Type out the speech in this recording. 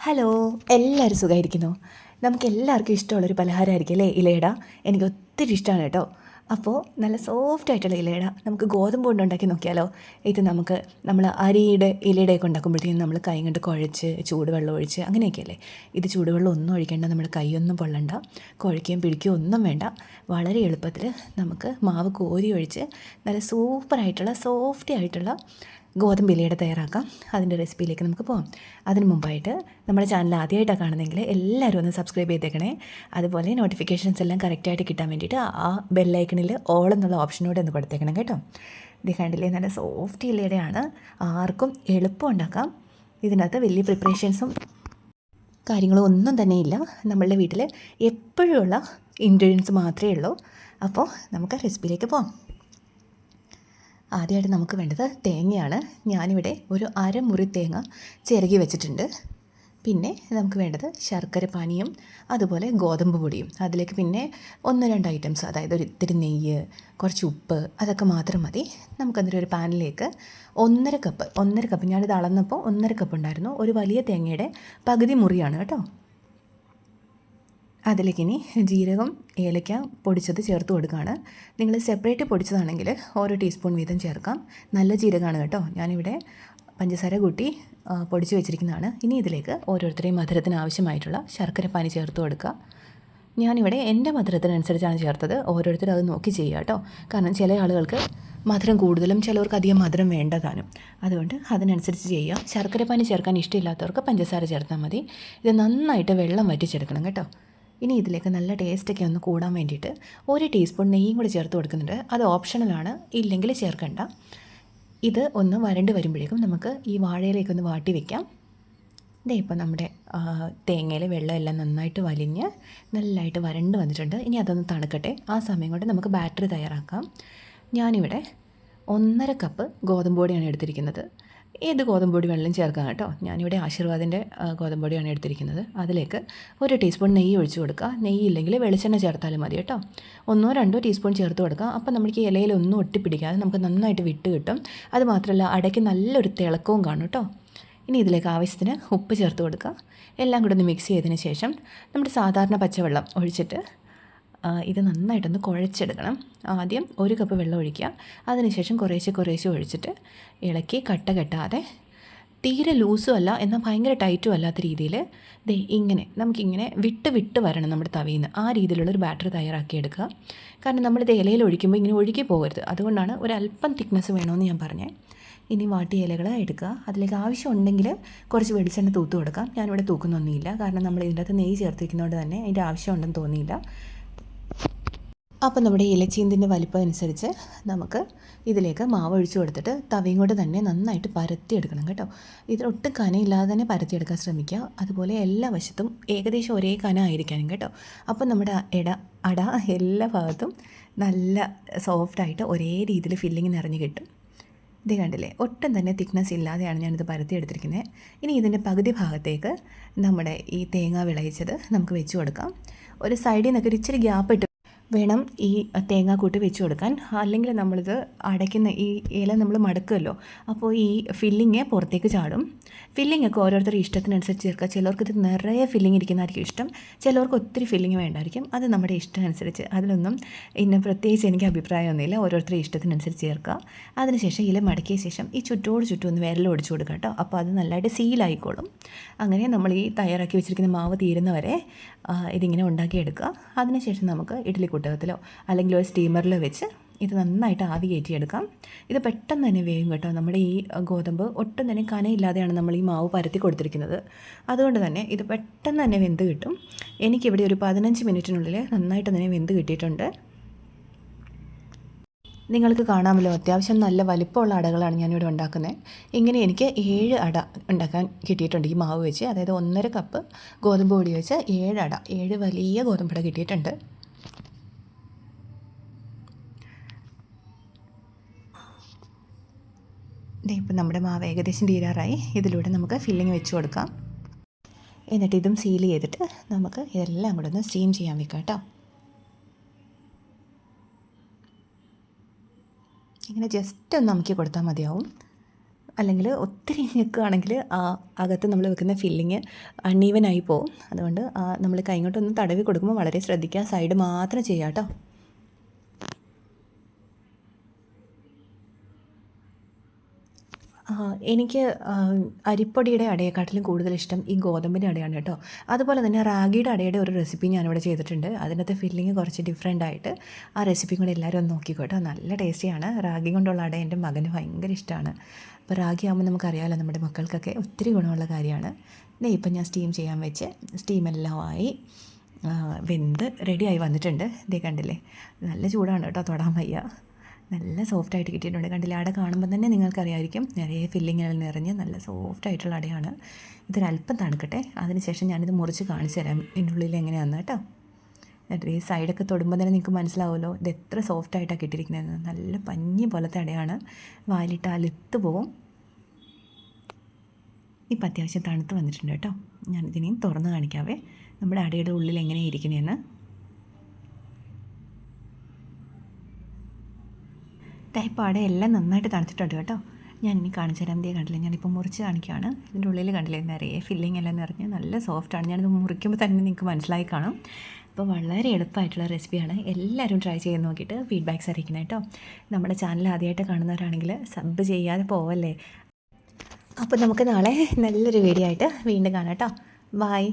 Hello എല്ലാവരും സുഖമായിരിക്കുന്നു നമുക്ക് എല്ലാവർക്കും ഇഷ്ടമുള്ളൊരു പലഹാരമായിരിക്കും അല്ലേ ഇലയിട? എനിക്ക് ഒത്തിരി ഇഷ്ടമാണ് കേട്ടോ. അപ്പോൾ നല്ല സോഫ്റ്റ് ആയിട്ടുള്ള ഇലയിട നമുക്ക് ഗോതമ്പ് കൊണ്ട് ഉണ്ടാക്കി നോക്കിയാലോ? ഇത് നമുക്ക് നമ്മൾ അരിയുടെ ഇലയുടെയൊക്കെ ഉണ്ടാക്കുമ്പോഴത്തേക്കും നമ്മൾ കൈ കൊണ്ട് കുഴച്ച് ചൂടുവെള്ളം ഒഴിച്ച് അങ്ങനെയൊക്കെയല്ലേ? ഇത് ചൂടുവെള്ളം ഒന്നും ഒഴിക്കേണ്ട നമ്മൾ കൈയൊന്നും പൊള്ളണ്ട കുഴയ്ക്കുകയും പിടിക്കുകയും ഒന്നും വേണ്ട. വളരെ എളുപ്പത്തിൽ നമുക്ക് മാവ് കോരി ഒഴിച്ച് നല്ല സൂപ്പറായിട്ടുള്ള സോഫ്റ്റ് ആയിട്ടുള്ള ഗോതമ്പ് ഇലയുടെ തയ്യാറാക്കാം. അതിന്റെ റെസിപ്പിയിലേക്ക് നമുക്ക് പോകാം അതിന് മുമ്പായിട്ട് നമ്മുടെ ചാനൽ ആദ്യമായിട്ടാണ് കാണുന്നതെങ്കിൽ എല്ലാവരും ഒന്ന് സബ്സ്ക്രൈബ് ചെയ്തേക്കണേ. അതുപോലെ നോട്ടിഫിക്കേഷൻസ് എല്ലാം കറക്റ്റായിട്ട് കിട്ടാൻ വേണ്ടിയിട്ട് ആ ബെല്ലൈക്കണിൽ ഓൾ എന്നുള്ള ഓപ്ഷനോടെ ഒന്ന് കൊടുത്തേക്കണം കേട്ടോ. ഇത് കണ്ടില്ലേ? നല്ല സോഫ്റ്റ് ഇലയുടെയാണ്. ആർക്കും എളുപ്പം ഉണ്ടാക്കാം. ഇതിനകത്ത് വലിയ പ്രിപ്പറേഷൻസും കാര്യങ്ങളും ഒന്നും തന്നെ ഇല്ല. നമ്മളുടെ വീട്ടിൽ എപ്പോഴും ഉള്ള ഇൻഗ്രീഡിയൻസ് മാത്രമേ ഉള്ളൂ. അപ്പോൾ നമുക്ക് റെസിപ്പിയിലേക്ക് പോകാം ആദ്യമായിട്ട് നമുക്ക് വേണ്ടത് തേങ്ങയാണ്. ഞാനിവിടെ ഒരു അരമുറി തേങ്ങ ചിരകി വെച്ചിട്ടുണ്ട്. പിന്നെ നമുക്ക് വേണ്ടത് ശർക്കര പാനിയും അതുപോലെ ഗോതമ്പ് പൊടിയും. അതിലേക്ക് പിന്നെ ഒന്ന് രണ്ട് ഐറ്റംസ് അതായത് ഒരു ഇത്തിരി നെയ്യ് കുറച്ച് ഉപ്പ് അതൊക്കെ മാത്രം മതി. നമുക്കന്നേരം ഒരു പാനിലേക്ക് ഒന്നര കപ്പ് ഒന്നര കപ്പ് ഞാനിത് അളന്നപ്പോൾ ഒന്നര കപ്പ് ഉണ്ടായിരുന്നു. ഒരു വലിയ തേങ്ങയുടെ പകുതി മുറിയാണ് കേട്ടോ. അതിലേക്ക് ഇനി ജീരകം ഏലക്ക പൊടിച്ചത് ചേർത്ത് കൊടുക്കുകയാണ്. നിങ്ങൾ സെപ്പറേറ്റ് പൊടിച്ചതാണെങ്കിൽ ഓരോ ടീസ്പൂൺ വീതം ചേർക്കാം. നല്ല ജീരകമാണ് കേട്ടോ. ഞാനിവിടെ പഞ്ചസാര കൂട്ടി പൊടിച്ച് വെച്ചിരിക്കുന്നതാണ്. ഇനി ഇതിലേക്ക് ഓരോരുത്തരെയും മധുരത്തിന് ആവശ്യമായിട്ടുള്ള ശർക്കര പാനി ചേർത്ത് കൊടുക്കുക. ഞാനിവിടെ എന്റെ മധുരത്തിനനുസരിച്ചാണ് ചേർത്തത്. ഓരോരുത്തരും അത് നോക്കി ചെയ്യുക കേട്ടോ. കാരണം ചില ആളുകൾക്ക് മധുരം കൂടുതലും ചിലവർക്ക് അധികം മധുരം വേണ്ടതാനും. അതുകൊണ്ട് അതിനനുസരിച്ച് ചെയ്യുക. ശർക്കര പാനി ചേർക്കാൻ ഇഷ്ടമില്ലാത്തവർക്ക് പഞ്ചസാര ചേർത്താൽ മതി. ഇത് നന്നായിട്ട് വെള്ളം വറ്റിച്ചെടുക്കണം കേട്ടോ. ഇനി ഇതിലേക്ക് നല്ല ടേസ്റ്റൊക്കെ ഒന്ന് കൂടാൻ വേണ്ടിയിട്ട് ഒരു ടീസ്പൂൺ നെയ്യും കൂടി ചേർത്ത് കൊടുക്കുന്നുണ്ട്. അത് ഓപ്ഷണലാണ് ഇല്ലെങ്കിൽ ചേർക്കണ്ട. ഇത് ഒന്ന് വരണ്ട് വരുമ്പോഴേക്കും നമുക്ക് ഈ വാഴയിലേക്ക് ഒന്ന് വാട്ടി വെക്കാം. ഇതേ ഇപ്പോൾ നമ്മുടെ തേങ്ങയിൽ വെള്ളമെല്ലാം നന്നായിട്ട് വലിഞ്ഞ് നല്ലതായിട്ട് വരണ്ട് വന്നിട്ടുണ്ട്. ഇനി അതൊന്ന് തണുക്കട്ടെ. ആ സമയം കൊണ്ട് നമുക്ക് ബാറ്ററി തയ്യാറാക്കാം. ഞാനിവിടെ ഒന്നര കപ്പ് ഗോതമ്പ് പൊടിയാണ് എടുത്തിരിക്കുന്നത്. ഏത് ഗോതമ്പ് പൊടി വെള്ളം ചേർക്കാം കേട്ടോ. ഞാനിവിടെ ആശീർവാദിന്റെ ഗോതമ്പൊടിയാണ് ഗോതമ്പ് പൊടിയാണ് എടുത്തിരിക്കുന്നത്. അതിലേക്ക് ഒരു ടീസ്പൂൺ നെയ്യ് ഒഴിച്ച് കൊടുക്കുക. നെയ്യ് ഇല്ലെങ്കിൽ വെളിച്ചെണ്ണ ചേർത്താലും മതി കേട്ടോ. ഒന്നോ രണ്ടോ ടീസ്പൂൺ ചേർത്ത് കൊടുക്കുക. അപ്പോൾ നമുക്ക് ഒന്നും ഒട്ടിപ്പിടിക്കാതെ നമുക്ക് നന്നായിട്ട് വിട്ട് കിട്ടും. അത് മാത്രമല്ല അടയ്ക്ക് നല്ലൊരു തിളക്കവും കാണും കേട്ടോ. ഇനി ഇതിലേക്ക് ആവശ്യത്തിന് ഉപ്പ് ചേർത്ത് കൊടുക്കുക. എല്ലാം കൂടെ ഒന്ന് മിക്സ് ചെയ്തതിന് ശേഷം നമ്മുടെ സാധാരണ പച്ചവെള്ളം ഒഴിച്ചിട്ട് ഇത് നന്നായിട്ടൊന്ന് കുഴച്ചെടുക്കണം. ആദ്യം ഒരു കപ്പ് വെള്ളം ഒഴിക്കുക. അതിനുശേഷം കുറേശ്ശെ കുറേശ്ശെ ഒഴിച്ചിട്ട് ഇളക്കി കട്ട കെട്ടാതെ തീരെ ലൂസും അല്ല എന്നാൽ ഭയങ്കര ടൈറ്റും അല്ലാത്ത രീതിയിൽ ദേ ഇങ്ങനെ നമുക്കിങ്ങനെ വിട്ട് വിട്ട് വരണം നമ്മുടെ തവിയിൽ നിന്ന് ആ രീതിയിലുള്ളൊരു ബാറ്റർ തയ്യാറാക്കിയെടുക്കുക. കാരണം നമ്മൾ ഇത് ഇലയിൽ ഒഴിക്കുമ്പോൾ ഇങ്ങനെ ഒഴുകി പോകരുത്. അതുകൊണ്ടാണ് ഒരല്പം തിക്നെസ് വേണമെന്ന് ഞാൻ പറഞ്ഞത് ഇനി വാട്ടി ഇലകൾ എടുക്കുക. അതിലേക്ക് ആവശ്യമുണ്ടെങ്കിൽ കുറച്ച് വെളിച്ചെണ്ണ തൂത്ത് കൊടുക്കാം. ഞാനിവിടെ തൂക്കുന്നൊന്നുമില്ല. കാരണം നമ്മൾ ഇതിന്റെ അകത്ത് നെയ്യ് ചേർത്തിരിക്കുന്നതുകൊണ്ട് തന്നെ അതിന്റെ ആവശ്യമുണ്ടെന്ന് തോന്നിയില്ല. അപ്പോൾ നമ്മുടെ ഇലച്ചീന്തിന്റെ വലിപ്പം അനുസരിച്ച് നമുക്ക് ഇതിലേക്ക് മാവ് ഒഴിച്ചു കൊടുത്തിട്ട് തവയും കൊണ്ട് തന്നെ നന്നായിട്ട് പരത്തിയെടുക്കണം കേട്ടോ. ഇതിലൊട്ടും കനയില്ലാതെ തന്നെ പരത്തിയെടുക്കാൻ ശ്രമിക്കുക. അതുപോലെ എല്ലാ വശത്തും ഏകദേശം ഒരേ കന ആയിരിക്കാനും കേട്ടോ. അപ്പോൾ നമ്മുടെ ഇട അട എല്ലാ ഭാഗത്തും നല്ല സോഫ്റ്റായിട്ട് ഒരേ രീതിയിൽ ഫില്ലിങ് നിറഞ്ഞ് കിട്ടും. ഇത് കണ്ടില്ലേ? ഒട്ടും തന്നെ തിക്നെസ് ഇല്ലാതെയാണ് ഞാനിത് പരത്തിയെടുത്തിരിക്കുന്നത്. ഇനി ഇതിന്റെ പകുതി ഭാഗത്തേക്ക് നമ്മുടെ ഈ തേങ്ങ വിളയിച്ചത് നമുക്ക് വെച്ച് കൊടുക്കാം. ഒരു സൈഡിൽ നിന്നൊക്കെ ഒരു ഇച്ചിരി ഗ്യാപ്പ് ഇട്ട് വേണം ഈ തേങ്ങാക്കൂട്ട് വെച്ച് കൊടുക്കാൻ. അല്ലെങ്കിൽ നമ്മളിത് അടയ്ക്കുന്ന ഈ ഇല നമ്മൾ മടക്കുമല്ലോ. അപ്പോൾ ഈ ഫില്ലിങ് പുറത്തേക്ക് ചാടും. ഫില്ലിംഗ് ഒക്കെ ഓരോരുത്തരുടെ ഇഷ്ടത്തിനനുസരിച്ച് ചേർക്കുക. ചിലർക്ക് ഇത് നിറയെ ഫില്ലിംഗ് ഇരിക്കുന്നതായിരിക്കും ഇഷ്ടം. ചിലർക്ക് ഒത്തിരി ഫില്ലിംഗ് വേണ്ടായിരിക്കും. അത് നമ്മുടെ ഇഷ്ടമനുസരിച്ച്. അതിലൊന്നും ഇന്ന പ്രത്യേകിച്ച് എനിക്ക് അഭിപ്രായമൊന്നുമില്ല ഓരോരുത്തരുടെ ഇഷ്ടത്തിനനുസരിച്ച് ചേർക്കുക. അതിനുശേഷം ഇല മടക്കിയ ശേഷം ഈ ചുറ്റോട് ചുറ്റും ഒന്ന് വിരൽ ഒടിച്ചു കൊടുക്കുക കേട്ടോ. അപ്പോൾ അത് നല്ലതായിട്ട് സീലായിക്കോളും അങ്ങനെ നമ്മൾ ഈ തയ്യാറാക്കി വെച്ചിരിക്കുന്ന മാവ് തീരുന്നവരെ ഇതിങ്ങനെ ഉണ്ടാക്കിയെടുക്കുക. അതിനുശേഷം നമുക്ക് ഇഡ്ഡലി കുട്ടകത്തിലോ അല്ലെങ്കിൽ ഒരു സ്റ്റീമറിലോ വെച്ച് ഇത് നന്നായിട്ട് ആവി കയറ്റിയെടുക്കാം. ഇത് പെട്ടെന്ന് തന്നെ വേവും കേട്ടോ. നമ്മുടെ ഈ ഗോതമ്പ് ഒട്ടും തന്നെ കനയില്ലാതെയാണ് നമ്മൾ ഈ മാവ് പരത്തി കൊടുത്തിരിക്കുന്നത്. അതുകൊണ്ട് തന്നെ ഇത് പെട്ടെന്ന് തന്നെ വെന്ത് കിട്ടും. എനിക്കിവിടെ ഒരു പതിനഞ്ച് മിനിറ്റിനുള്ളിൽ നന്നായിട്ട് തന്നെ വെന്ത് കിട്ടിയിട്ടുണ്ട്. നിങ്ങൾക്ക് കാണാമല്ലോ അത്യാവശ്യം നല്ല വലിപ്പമുള്ള അടകളാണ് ഞാനിവിടെ ഉണ്ടാക്കുന്നത്. ഇങ്ങനെ എനിക്ക് ഏഴ് അട ഉണ്ടാക്കാൻ കിട്ടിയിട്ടുണ്ട് ഈ മാവ് വെച്ച്. അതായത് ഒന്നര കപ്പ് ഗോതമ്പ് പൊടി വെച്ച് ഏഴ് അട ഏഴ് വലിയ ഗോതമ്പട കിട്ടിയിട്ടുണ്ട്. ദേ ഇപ്പം നമ്മുടെ മാവ് ഏകദേശം തീരാറായി. ഇതിലൂടെ നമുക്ക് ഫില്ലിങ് വെച്ച് കൊടുക്കാം. എന്നിട്ട് ഇതും സീൽ ചെയ്തിട്ട് നമുക്ക് ഇതെല്ലാം കൂടെ ഒന്ന് സ്റ്റീം ചെയ്യാൻ വെക്കാം കേട്ടോ. ഇങ്ങനെ ജസ്റ്റ് ഒന്ന് നമുക്ക് കൊടുത്താൽ മതിയാവും. അല്ലെങ്കിൽ ഒത്തിരി ഞെക്കുകയാണെങ്കിൽ ആ അകത്ത് നമ്മൾ വെക്കുന്ന ഫില്ലിങ് അൺഈവനായി പോകും അതുകൊണ്ട് നമ്മൾ കൈകൊണ്ടൊന്ന് തടവി കൊടുക്കുമ്പോൾ വളരെ ശ്രദ്ധിക്കുക. സൈഡ് മാത്രം ചെയ്യാം കേട്ടോ. എനിക്ക് അരിപ്പൊടിയുടെ അടയെക്കാട്ടിലും കൂടുതൽ ഇഷ്ടം ഈ ഗോതമ്പിന്റെ അടയാണ് കേട്ടോ. അതുപോലെ തന്നെ റാഗിയുടെ അടയുടെ ഒരു റെസിപ്പി ഞാനിവിടെ ചെയ്തിട്ടുണ്ട്. അതിനകത്ത് ഫില്ലിങ് കുറച്ച് ഡിഫറെന്റ് ആയിട്ട് ആ റെസിപ്പി കൂടെ എല്ലാവരും ഒന്ന് നോക്കിക്കോട്ടോ നല്ല ടേസ്റ്റിയാണ് റാഗി കൊണ്ടുള്ള അട എന്റെ മകന് ഭയങ്കര ഇഷ്ടമാണ് അപ്പോൾ റാഗി ആകുമ്പോൾ നമുക്കറിയാമല്ലോ നമ്മുടെ മക്കൾക്കൊക്കെ ഒത്തിരി ഗുണമുള്ള കാര്യമാണ്. ഇതേ ഇപ്പം ഞാൻ സ്റ്റീം ചെയ്യാൻ വെച്ച് സ്റ്റീമെല്ലാം ആയി വെന്ത് റെഡിയായി വന്നിട്ടുണ്ട്. ഇതേ കണ്ടില്ലേ? നല്ല ചൂടാണ് കേട്ടോ തൊടാൻ വയ്യ. നല്ല സോഫ്റ്റ് ആയിട്ട് കിട്ടിയിട്ടുണ്ട്. കണ്ടില്ല? അട കാണുമ്പോൾ തന്നെ നിങ്ങൾക്കറിയായിരിക്കും. നിറയെ ഫില്ലിങ്ങുകൾ നിറഞ്ഞ് നല്ല സോഫ്റ്റ് ആയിട്ടുള്ള അടയാണ്. ഇതൊരല്പം തണുക്കട്ടെ. അതിനുശേഷം ഞാനിത് മുറിച്ച് കാണിച്ചു തരാം. ഇതിന്റെ ഉള്ളിൽ എങ്ങനെയാണെന്ന് കേട്ടോ. എന്നിട്ട് ഈ സൈഡൊക്കെ തൊടുമ്പോൾ തന്നെ നിങ്ങൾക്ക് മനസ്സിലാവുമല്ലോ. ഇത് എത്ര സോഫ്റ്റ് ആയിട്ടാണ് കിട്ടിയിരിക്കുന്നതെന്ന് നല്ല പഞ്ഞി പോലത്തെ അടയാണ്. വായിലിട്ട് അലുത്ത് പോവും. ഇപ്പം അത്യാവശ്യം തണുത്ത് വന്നിട്ടുണ്ട് കേട്ടോ. ഞാനിതിനെയും തുറന്ന് കാണിക്കാവേ. നമ്മുടെ അടയുടെ ഉള്ളിൽ എങ്ങനെയാണ് ഇരിക്കുന്നതെന്ന്. ടൈപ്പ് അട എല്ലാം നന്നായിട്ട് തണുത്തിട്ടുണ്ട് കേട്ടോ. ഞാൻ ഇനി കാണിച്ചു തരാം. ദേ കണ്ടില്ല? ഞാനിപ്പോൾ മുറിച്ച് കാണിക്കുകയാണ്. ഇതിന്റെ ഉള്ളിൽ കണ്ടില്ല? നിറയെ ഫില്ലിംഗ് എല്ലാം നിറഞ്ഞ് നല്ല സോഫ്റ്റാണ് ഞാനിത് മുറിക്കുമ്പോൾ തന്നെ നിങ്ങൾക്ക് മനസ്സിലായി കാണും. അപ്പോൾ വളരെ എളുപ്പമായിട്ടുള്ള റെസിപ്പിയാണ് എല്ലാവരും ട്രൈ ചെയ്ത് നോക്കിയിട്ട് ഫീഡ്ബാക്ക്സ് അറിയിക്കണം കേട്ടോ. നമ്മുടെ ചാനൽ ആദ്യമായിട്ട് കാണുന്നവരാണെങ്കിൽ സബ് ചെയ്യാതെ പോവല്ലേ? അപ്പോൾ നമുക്ക് നാളെ നല്ലൊരു വീഡിയോ ആയിട്ട് വീണ്ടും കാണാം കേട്ടോ. ബായ്